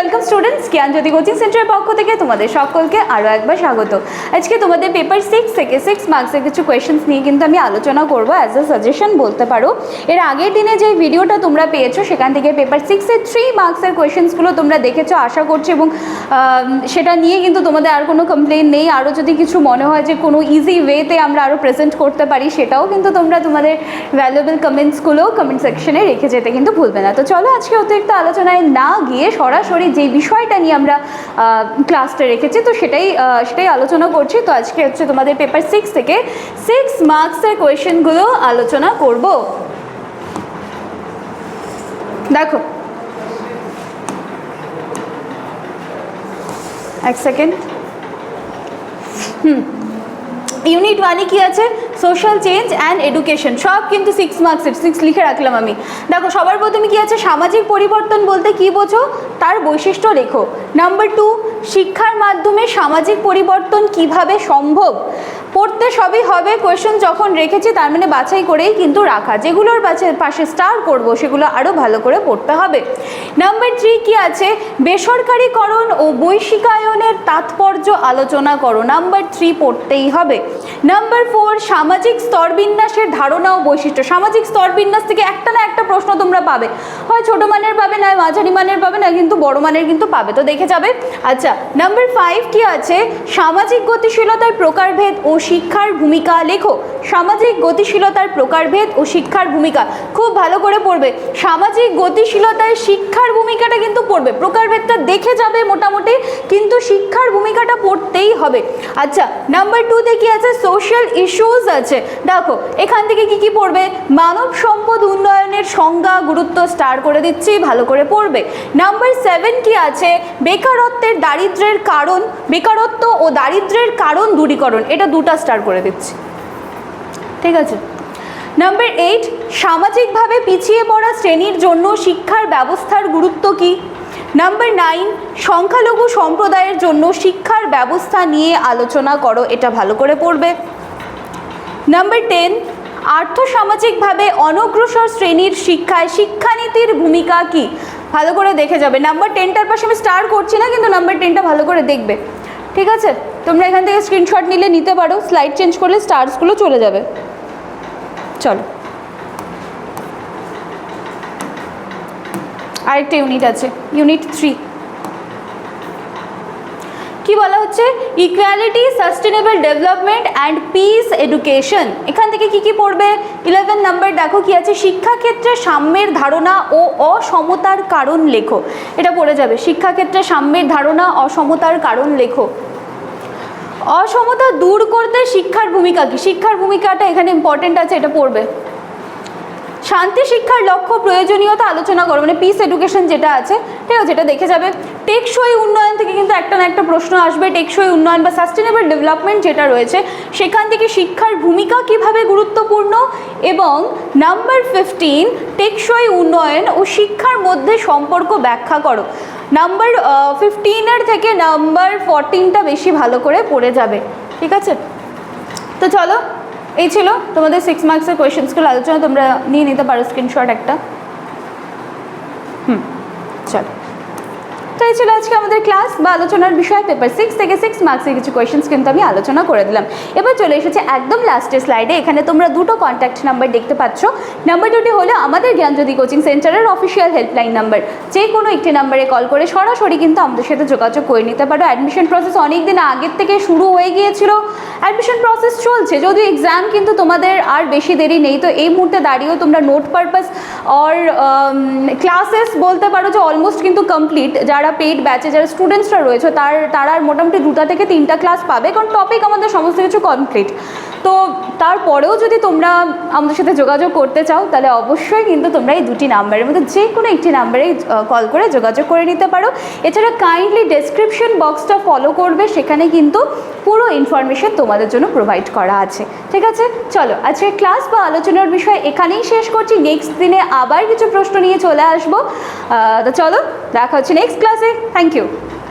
Welcome students জ্ঞানজ্যোতি coaching সেন্টারের পক্ষ থেকে তোমাদের সকলকে আরও একবার স্বাগত। আজকে তোমাদের পেপার সিক্স থেকে সিক্স মার্কসের কিছু কোয়েশ্চেন্স নিয়ে কিন্তু আমি আলোচনা করব অ্যাজ আ সাজেশন বলতে পারো। এর আগের দিনে যে ভিডিওটা তোমরা পেয়েছ, সেখান থেকে পেপার সিক্সের থ্রি মার্কসের কোয়েশ্চেন্সগুলো তোমরা দেখেছ, আশা করছি এবং সেটা নিয়ে কিন্তু তোমাদের আর কোনো কমপ্লেন নেই। আরও যদি কিছু মনে হয় যে কোনো ইজি ওয়েতে আমরা আরও প্রেজেন্ট করতে পারি, সেটাও কিন্তু তোমরা তোমাদের ভ্যালুয়েবল কমেন্টসগুলো কমেন্ট সেকশনে রেখে যেতে কিন্তু ভুলবে না। তো চলো আজকে অতিরিক্ত আলোচনায় না গিয়ে সরাসরি যে বিষয়টা নিয়ে আমরা ক্লাসটা রেখেছি, তো সেটাই সেটাই আলোচনা করছি। তো আজকে হচ্ছে তোমাদের পেপার সিক্স থেকে সিক্স মার্কসের কোয়েশ্চেনগুলো আলোচনা করব। দেখো। এক সেকেন্ড হুম। ইউনিট ওয়ানে কি আছে? সোশ্যাল চেঞ্জ অ্যান্ড এডুকেশন সব কিন্তু সিক্স মার্কসের সিক্স লিখে রাখলাম আমি। দেখো, সবার প্রথমে কি আছে? সামাজিক পরিবর্তন বলতে কি বোঝো? তার বৈশিষ্ট্য লেখো। নাম্বার টু শিক্ষার মাধ্যমে সামাজিক পরিবর্তন কীভাবে সম্ভব? পড়তে সবই হবে কোয়েশ্চেন যখন রেখেছি, তার মানে বাছাই করেই কিন্তু রাখা। যেগুলোর পাশে স্টার করব, সেগুলো আরও ভালো করে পড়তে হবে। নাম্বার থ্রি কি আছে? বেসরকারীকরণ ও বৈশিকায়নের তাৎপর্য আলোচনা করো। নাম্বার থ্রি পড়তেই হবে। নাম্বার ফোর সামাজিক স্তরবিন্যাসের ধারণা ও বৈশিষ্ট্য। সামাজিক স্তরবিন্যাস থেকে একটা না একটা প্রশ্ন তোমরা পাবে। হয় ছোট মানের পাবে না মাঝারি মানের পাবে না কিন্তু বড় মানের কিন্তু পাবে। তো দেখে যাবে। আচ্ছা নাম্বার ফাইভ কি আছে? সামাজিক গতিশীলতার প্রকারভেদ ও শিক্ষার ভূমিকা। লেখো, সামাজিক গতিশীলতার প্রকারভেদ ও শিক্ষার ভূমিকা। খুব ভালো করে পড়বে। সামাজিক গতিশীলতায় শিক্ষার ভূমিকাটা কিন্তু পড়বে। প্রকারভেদটা দেখে যাবে মোটামুটি, কিন্তু শিক্ষার ভূমিকাটা পড়তেই হবে। আচ্ছা নাম্বার টুতে কি আছে? সোশ্যাল ইস্যুস আছে। দেখো, এখান থেকে কি কি পড়বে? মানব সম্পদ উন্নয়নের সংজ্ঞা গুরুত্ব স্টার করে দিচ্ছি, ভালো করে পড়বে। নাম্বার সেভেন কি আছে? বেকারত্বের দারিদ্র্যের কারণ, বেকারত্ব ও দারিদ্র্যের কারণ দূরীকরণ, এটা দুটা স্টার করে দিচ্ছি। ঠিক আছে? নাম্বার এইট সামাজিকভাবে পিছিয়ে পড়া শ্রেণির জন্য শিক্ষার ব্যবস্থার গুরুত্ব কী? নাম্বার নাইন সংখ্যালঘু সম্প্রদায়ের জন্য শিক্ষার ব্যবস্থা নিয়ে আলোচনা করো, এটা ভালো করে পড়বে। নাম্বার টেন আর্থসামাজিকভাবে অনগ্রসর শ্রেণির শিক্ষায় শিক্ষানীতির ভূমিকা কি? ভালো করে দেখে যাবে। নাম্বার টেনটার পাশে আমি স্টার করছি না, কিন্তু নাম্বার টেনটা ভালো করে দেখবে। ঠিক আছে? তোমরা এখান থেকে স্ক্রিনশট নিলে নিতে পারো। স্লাইড চেঞ্জ করলে স্টার্সগুলো চলে যাবে। চলো। আরেকটা ইউনিট আছে ইউনিট থ্রি কি বলা হচ্ছে? Equality sustainable development and peace education এখান থেকে কি কি পড়বে? ইলেভেন নাম্বার দেখো কি আছে, শিক্ষাক্ষেত্রে সাম্যের ধারণা ও অসমতার কারণ লেখো। এটা পড়ে যাবে, শিক্ষাক্ষেত্রে সাম্যের ধারণা, অসমতার কারণ লেখো। অসমতা দূর করতে শিক্ষার ভূমিকা কি? শিক্ষার ভূমিকাটা এখানে ইম্পর্টেন্ট আছে, এটা পড়বে। শান্তি শিক্ষার লক্ষ্য, প্রয়োজনীয়তা, আলোচনা করো। মানে পিস এডুকেশন যেটা আছে, ঠিক আছে এটা দেখে যাবে। টেকসই উন্নয়ন থেকে কিন্তু একটা না একটা প্রশ্ন আসবে। টেকসই উন্নয়ন বা সাস্টেনেবল ডেভেলপমেন্ট যেটা রয়েছে, সেখান থেকে শিক্ষার ভূমিকা কীভাবে গুরুত্বপূর্ণ? এবং নাম্বার ফিফটিন টেকসই উন্নয়ন ও শিক্ষার মধ্যে সম্পর্ক ব্যাখ্যা করো। নাম্বার ফিফটিনের থেকে নাম্বার ফোরটিনটা বেশি ভালো করে পড়ে যাবে। ঠিক আছে? তো চলো এই ছিল তোমাদের সিক্স মার্কসের কোয়েশনসগুলো আলোচনা তোমরা নিয়ে নিতে পারো স্ক্রিনশট একটা। হুম, চলো। এই ছিল আজকে আমাদের ক্লাস বা আলোচনার বিষয় পেপার সিক্স থেকে সিক্স মার্কসের কিছু কোয়েশ্চেন্স কিন্তু আমি আলোচনা করে দিলাম। এবার চলে এসেছে একদম লাস্টের স্লাইডে এখানে তোমরা দুটো কন্ট্যাক্ট নাম্বার দেখতে পাচ্ছ। নাম্বার দুটি হলো আমাদের Gyanjyoti coaching centre official helpline number যে কোনো একটি নাম্বারে কল করে সরাসরি কিন্তু আমাদের সাথে যোগাযোগ করে নিতে পারো। অ্যাডমিশন প্রসেস অনেক দিন আগের থেকে শুরু হয়ে গিয়েছিল। অ্যাডমিশন প্রসেস চলছে, যদিও এক্সাম কিন্তু তোমাদের আর বেশি দেরি নেই। তো এই মুহূর্তে দাঁড়িয়েও তোমরা নোট পারপাস অর ক্লাসেস বলতে পারো যে অলমোস্ট কিন্তু কমপ্লিট যারা পেইড ব্যাচে যারা স্টুডেন্টসরা রয়েছে, তার, তারা মোটামুটি দুটা থেকে তিনটা ক্লাস পাবে। কারণ টপিক আমাদের সমস্ত কিছু কমপ্লিট তো তারপরেও যদি তোমরা আমাদের সাথে যোগাযোগ করতে চাও, তাহলে অবশ্যই কিন্তু তোমরা এই দুটি নাম্বারের মধ্যে যে কোনো একটি নাম্বারে কল করে যোগাযোগ করে নিতে পারো। এছাড়া কাইন্ডলি ডেসক্রিপশন বক্সটা ফলো করবে, সেখানে কিন্তু পুরো ইনফরমেশন তোমাদের জন্য প্রোভাইড করা আছে। ঠিক আছে? চলো আজকে ক্লাস বা আলোচনার বিষয় এখানেই শেষ করছি। নেক্সট দিনে আবার কিছু প্রশ্ন নিয়ে চলে আসব। তো চলো, দেখা হচ্ছে নেক্সট ক্লাসে থ্যাংক ইউ